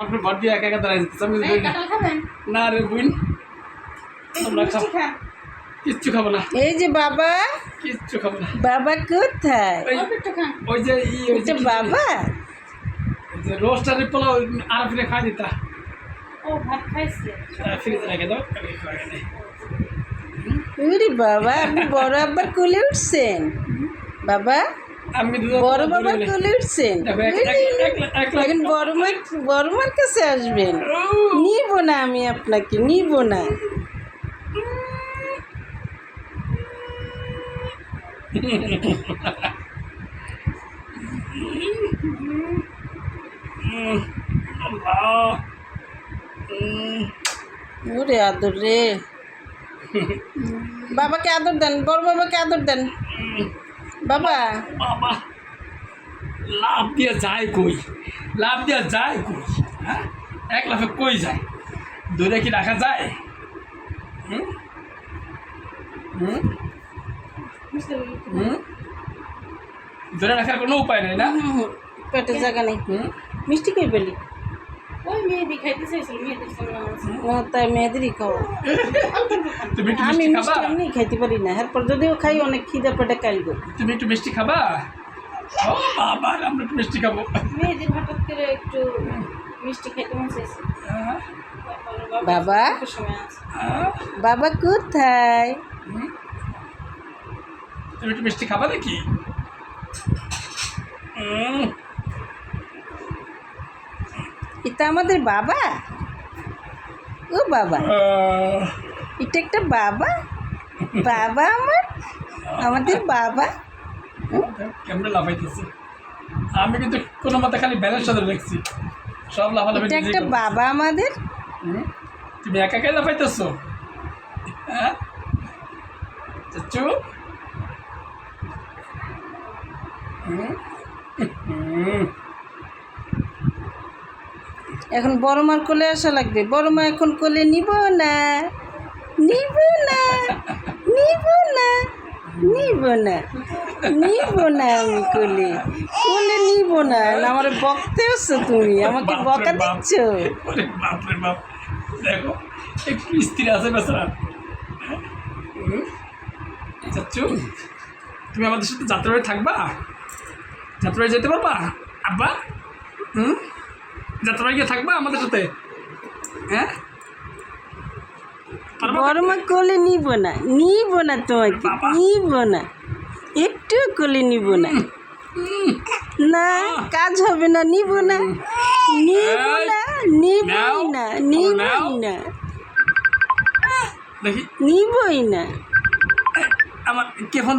আপনার ভর দিয়ে একা একা দাঁড়াই না। রে বুইন আমরা খাব। কিচ্ছু খাব না। এই যে বাবা কিচ্ছু খাব না। বাবা কোথায়? ওই- যে ই ওই যে বাবা? যে রোস্টারের পোলাও আর ফিরে খাই দিতা। ও ভাত খাইছে। ফ্রিজে রেখে দাও কালকে খাওয়া নেই উরি বাবা আপনি বড় আব্বার কোলে উঠছেন। বাবা আমি বড় উঠছেন এখন বড় মার বড় মার কাছে আসবেন। নিব না আমি আপনাকে নিব না। ওরে আদর রে। বাবাকে আদর দেন বড় বাবাকে আদর দেন। বাবা। বাবা লাভ দিয়ে যায় কই? লাভ দিয়ে যায় কই? হ্যাঁ? এক লাফে কই যায়? দূরে কি রাখা যায়? হুম? হুম? মিষ্টি হুম? ধরে রাখার কোনো উপায় নেই না? হুম, হুম, পেটে জায়গা নেই। মিষ্টি কই পেলি তাই মেয়েদেরই খাও। আমি মিষ্টি এমনি খাইতে পারি না। এরপর যদিও খাই অনেক খিদে পেটে কাইলব তুমি একটু মিষ্টি খাবা? বাবা আমরা একটু মিষ্টি খাব। মেহেদির হঠাৎ করে একটু মিষ্টি খাইতে মন চাইছে। হ্যাঁ, বাবা? হ্যাঁ, বাবা কোথায়। তুমি একটু মিষ্টি খাবা নাকি হুম, এটা আমাদের বাবা? ও বাবা। এটা একটা বাবা? বাবা আমার? আমাদের বাবা? কেমনে লাফাইতেছে। আমি কিন্তু কোনো মতে খালি ব্যালেন্স সাথে দেখছি। সব লাফালাফি এটা একটা বাবা আমাদের? তুমি একা একাই লাফাইতেছো? হ্যাঁ? চাচু? হুম? হুম। এখন বড় মার কোলে আসা লাগবে। বড় মা এখন কোলে নিব না। নিব না। নিব না। নিব না। নিব না আমি কোলে। কোলে নিব না। আমার বকতে হচ্ছে তুমি। আমাকে বকা দিচ্ছ? দেখো একটু স্ত্রী আছে বেচারা? তুমি আমাদের সাথে যাত্রাবাড়ি থাকবা? যাত্রাবাড়ি যেতে পারবা? আব্বা? হুম? যাত্রাবাড়ি গিয়ে থাকবা আমাদের সাথে। হ্যাঁ? পারবা? বড় মা কোলে নিব না নিব না তোমাকে। নিব না একটু কোলে নিব না। না কাজ হবে না নিব না। নিব না নিবই না। নিবই না। নিবই না। আমার কে ফোন